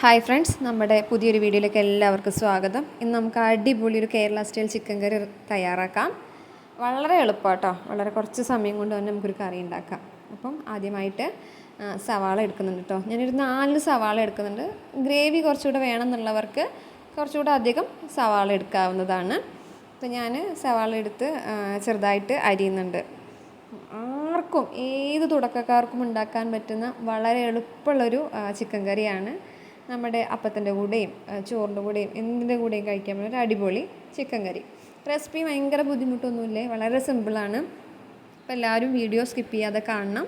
Hi friends നമ്മുടെ പുതിയൊരു വീഡിയോയിലേക്ക് എല്ലാവർക്കും സ്വാഗതം. ഇന്ന് നമുക്ക് അടിപൊളി ഒരു കേരള സ്റ്റൈൽ ചിക്കൻ കറി തയ്യാറാക്കാം. വളരെ എളുപ്പമാട്ടോ. വളരെ കുറച്ച് സമയം കൊണ്ട് തന്നെ നമുക്കൊരു കറി ഉണ്ടാക്കാം. അപ്പം ആദ്യമായിട്ട് സവാള എടുക്കുന്നുണ്ട് കേട്ടോ ഞാനൊരു നാല് സവാള എടുക്കുന്നുണ്ട്. ഗ്രേവി കുറച്ചുകൂടെ വേണമെന്നുള്ളവർക്ക് കുറച്ചുകൂടെ അധികം സവാള എടുക്കാവുന്നതാണ്. അപ്പം ഞാൻ സവാള എടുത്ത് ചെറുതായിട്ട് അരിയുന്നുണ്ട്. ആർക്കും ഏത് തുടക്കക്കാർക്കും ഉണ്ടാക്കാൻ പറ്റുന്ന വളരെ എളുപ്പമുള്ളൊരു ചിക്കൻ കറിയാണ് നമ്മുടെ അപ്പത്തിന്റെ കൂടെയും ചോറിന്റെ കൂടെയും എന്തിന്റെ കൂടെയും കഴിക്കാൻ പറ്റുന്ന ഒരു അടിപൊളി ചിക്കൻ കറി. റെസിപ്പി ഭയങ്കര ബുദ്ധിമുട്ടൊന്നുമില്ലേ വളരെ സിമ്പിളാണ്. അപ്പോൾ എല്ലാവരും വീഡിയോ സ്കിപ്പ് ചെയ്യാതെ കാണണം.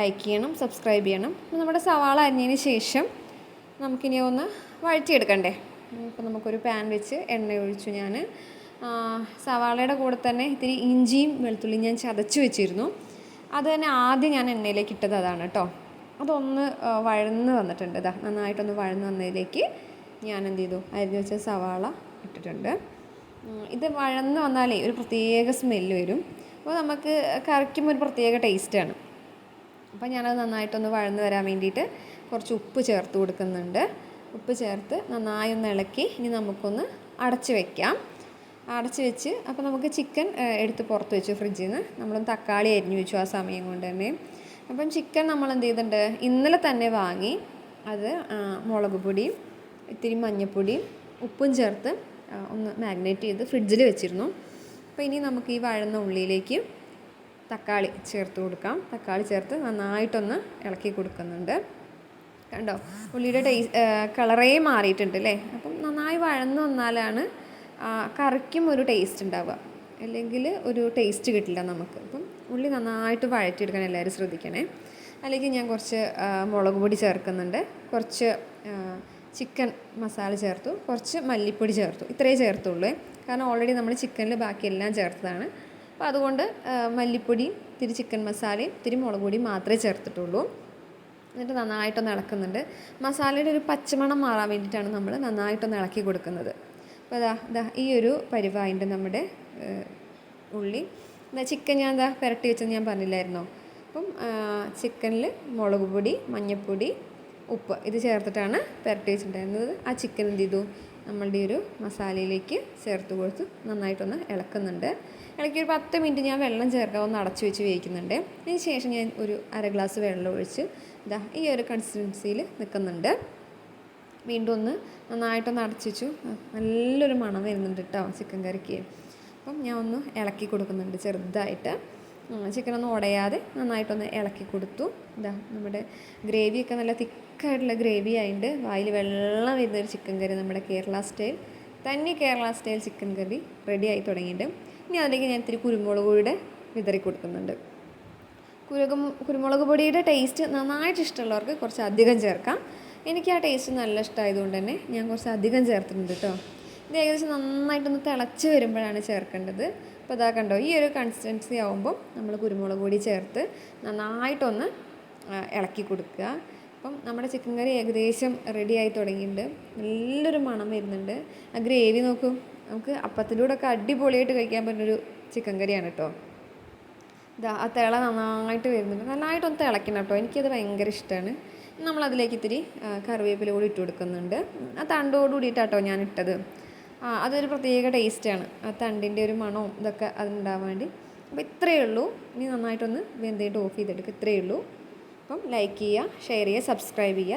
ലൈക്ക് ചെയ്യണം സബ്സ്ക്രൈബ് ചെയ്യണം. അപ്പോൾ നമ്മുടെ സവാള അരിഞ്ഞതിന് ശേഷം നമുക്കിനി ഒന്ന് വഴറ്റിയെടുക്കണ്ടേ? ഇപ്പോൾ നമുക്കൊരു പാൻ വെച്ച് എണ്ണ ഒഴിച്ചു ഞാൻ. സവാളയുടെ കൂടെ തന്നെ ഇത്തിരി ഇഞ്ചിയും വെളുത്തുള്ളിയും ഞാൻ ചതച്ച് വെച്ചിരുന്നു. അത് തന്നെ ആദ്യം ഞാൻ എണ്ണയിലേക്ക് ഇട്ടത് അതാണ് കേട്ടോ. അതൊന്ന് വഴന്ന് വന്നിട്ടുണ്ട്. ഇതാ നന്നായിട്ടൊന്ന് വഴന്ന് വന്നതിലേക്ക് ഞാൻ എന്ത് ചെയ്തു? അരിഞ്ഞ് വെച്ച സവാള ഇട്ടിട്ടുണ്ട്. ഇത് വഴന്ന് വന്നാലേ ഒരു പ്രത്യേക സ്മെല്ല് വരും. അപ്പോൾ നമുക്ക് കറിക്കുമ്പോൾ ഒരു പ്രത്യേക ടേസ്റ്റാണ് അപ്പോൾ ഞാനത് നന്നായിട്ടൊന്ന് വഴന്ന് വരാൻ വേണ്ടിയിട്ട് കുറച്ച് ഉപ്പ് ചേർത്ത് കൊടുക്കുന്നുണ്ട്. ഉപ്പ് ചേർത്ത് നന്നായി ഒന്ന് ഇളക്കി ഇനി നമുക്കൊന്ന് അടച്ച് വെക്കാം. അടച്ച് വെച്ച് അപ്പോൾ നമുക്ക് ചിക്കൻ എടുത്ത് പുറത്ത് വെച്ചു ഫ്രിഡ്ജിൽ നിന്ന് നമ്മളൊന്ന് തക്കാളി അരിഞ്ഞു വെച്ചു ആ സമയം കൊണ്ട് തന്നെ. അപ്പം ചിക്കൻ നമ്മൾ എന്ത് ചെയ്തിട്ടുണ്ട് ഇന്നലെ തന്നെ വാങ്ങി. അത് മുളക് പൊടിയും ഇത്തിരി മഞ്ഞൾപ്പൊടിയും ഉപ്പും ചേർത്ത് ഒന്ന് മാഗ്നേറ്റ് ചെയ്ത് ഫ്രിഡ്ജിൽ വെച്ചിരുന്നു. അപ്പോൾ ഇനി നമുക്ക് ഈ വഴന്ന ഉള്ളിയിലേക്ക് തക്കാളി ചേർത്ത് കൊടുക്കാം. തക്കാളി ചേർത്ത് നന്നായിട്ടൊന്ന് ഇളക്കി കൊടുക്കുന്നുണ്ട്. കണ്ടോ? ഉള്ളിയുടെ ടേസ്റ്റ് കളറേ മാറിയിട്ടുണ്ട് അല്ലേ? അപ്പം നന്നായി വഴന്ന് വന്നാലാണ് കറിക്കും ഒരു ടേസ്റ്റ് ഉണ്ടാവുക. അല്ലെങ്കിൽ ഒരു ടേസ്റ്റ് കിട്ടില്ല നമുക്ക്. അപ്പം ഉള്ളി നന്നായിട്ട് വഴറ്റിയെടുക്കാൻ എല്ലാവരും ശ്രദ്ധിക്കണേ. അല്ലെങ്കിൽ ഞാൻ കുറച്ച് മുളക് പൊടി ചേർക്കുന്നുണ്ട്. കുറച്ച് ചിക്കൻ മസാല ചേർത്തു. കുറച്ച് മല്ലിപ്പൊടി ചേർത്തു. ഇത്രയേ ചേർത്തുള്ളൂ. കാരണം ഓൾറെഡി നമ്മൾ ചിക്കനിൽ ബാക്കിയെല്ലാം ചേർത്തതാണ്. അപ്പോൾ അതുകൊണ്ട് മല്ലിപ്പൊടിയും ഇത്തിരി ചിക്കൻ മസാലയും ഇത്തിരി മുളക് പൊടിയും മാത്രമേ ചേർത്തിട്ടുള്ളൂ. എന്നിട്ട് നന്നായിട്ടൊന്ന് ഇളക്കുന്നുണ്ട്. മസാലയുടെ ഒരു പച്ചമണം മാറാൻ വേണ്ടിയിട്ടാണ് നമ്മൾ നന്നായിട്ടൊന്ന് ഇളക്കി കൊടുക്കുന്നത്. അപ്പോൾ അതാ ഇതാ ഈ ഒരു പരിവായിന്റെ നമ്മുടെ ഉള്ളി. ചിക്കൻ ഞാൻ എന്താ പുരട്ടി വെച്ചെന്ന് ഞാൻ പറഞ്ഞില്ലായിരുന്നോ? അപ്പം ചിക്കനിൽ മുളക് പൊടി മഞ്ഞൾപ്പൊടി ഉപ്പ് ഇത് ചേർത്തിട്ടാണ് പുരട്ടി വെച്ചിട്ടുണ്ടായിരുന്നത്. ആ ചിക്കൻ എന്ത് ചെയ്തു? നമ്മളുടെ ഒരു മസാലയിലേക്ക് ചേർത്ത് കൊടുത്ത് നന്നായിട്ടൊന്ന് ഇളക്കുന്നുണ്ട്. ഇളക്കി ഒരു പത്ത് മിനിറ്റ് ഞാൻ വെള്ളം ചേർക്കാൻ ഒന്ന് അടച്ചു വെച്ച് വേവിക്കുന്നുണ്ട്. അതിന് ശേഷം ഞാൻ ഒരു അര ഗ്ലാസ് വെള്ളം ഒഴിച്ച് ഇതാ ഈ ഒരു കൺസിസ്റ്റൻസിയിൽ നിൽക്കുന്നുണ്ട്. വീണ്ടും ഒന്ന് നന്നായിട്ടൊന്ന് അടച്ചു വെച്ചു. നല്ലൊരു മണം വരുന്നുണ്ട് കേട്ടോ ചിക്കൻ കറിക്ക്. അപ്പം ഞാൻ ഒന്ന് ഇളക്കി കൊടുക്കുന്നുണ്ട് ചെറുതായിട്ട്. ചിക്കനൊന്നും ഉടയാതെ നന്നായിട്ടൊന്ന് ഇളക്കി കൊടുത്തു. ഇതാ നമ്മുടെ ഗ്രേവിയൊക്കെ നല്ല തിക്കായിട്ടുള്ള ഗ്രേവി ആയിട്ട് വായിൽ വെള്ളം വരുന്നൊരു ചിക്കൻ കറി നമ്മുടെ കേരള സ്റ്റൈൽ തന്നെ Kerala style chicken curry ready ആയി തുടങ്ങിയിട്ടുണ്ട്. ഇനി അതിലേക്ക് ഞാൻ ഇത്തിരി കുരുമുളക് പൊടിയുടെ വിതറി കൊടുക്കുന്നുണ്ട്. കുരുകും കുരുമുളക് പൊടിയുടെ ടേസ്റ്റ് നന്നായിട്ട് ഇഷ്ടമുള്ളവർക്ക് കുറച്ച് അധികം ചേർക്കാം. എനിക്ക് ആ ടേസ്റ്റ് നല്ല ഇഷ്ടമായതുകൊണ്ട് തന്നെ ഞാൻ കുറച്ച് അധികം ചേർത്തിട്ടുണ്ട് കേട്ടോ ഇത് ഏകദേശം നന്നായിട്ടൊന്ന് തിളച്ച് വരുമ്പോഴാണ് ചേർക്കേണ്ടത്. അപ്പോൾ ഇതാ കണ്ടോ ഈ ഒരു കൺസിസ്റ്റൻസി ആകുമ്പം നമ്മൾ കുരുമുളക് പൊടി ചേർത്ത് നന്നായിട്ടൊന്ന് ഇളക്കി കൊടുക്കുക. അപ്പം നമ്മുടെ ചിക്കൻ കറി ഏകദേശം റെഡി ആയി തുടങ്ങിയിട്ടുണ്ട്. നല്ലൊരു മണം വരുന്നുണ്ട്. ആ ഗ്രേവി നോക്കും. നമുക്ക് അപ്പത്തിന്റെ കൂടെ ഒക്കെ അടിപൊളിയായിട്ട് കഴിക്കാൻ പറ്റുന്നൊരു ചിക്കൻ കറിയാണ് കേട്ടോ. ഇതാ ആ തിള നന്നായിട്ട് വരുന്നുണ്ട്. നന്നായിട്ടൊന്ന് തിളയ്ക്കണം കേട്ടോ. എനിക്കത് ഭയങ്കര ഇഷ്ടമാണ്. നമ്മളതിലേക്ക് ഇത്തിരി കറിവേപ്പില കൂടി ഇട്ട് കൊടുക്കുന്നുണ്ട്. ആ തണ്ടോട് കൂടിയിട്ടാട്ടോ ഞാൻ ഇട്ടത് അതൊരു പ്രത്യേക ടേസ്റ്റാണ്. ആ തണ്ടിന്റെ ഒരു മണവും ഇതൊക്കെ അതുണ്ടാവാൻ വേണ്ടി. അപ്പോൾ ഇത്രയേ ഉള്ളൂ. ഇനി നന്നായിട്ടൊന്ന് വെന്തയിട്ട് ഓഫ് ചെയ്തെടുക്കുക. ഇത്രയേ ഉള്ളൂ. അപ്പം ലൈക്ക് ചെയ്യുക ഷെയർ ചെയ്യുക സബ്സ്ക്രൈബ് ചെയ്യുക.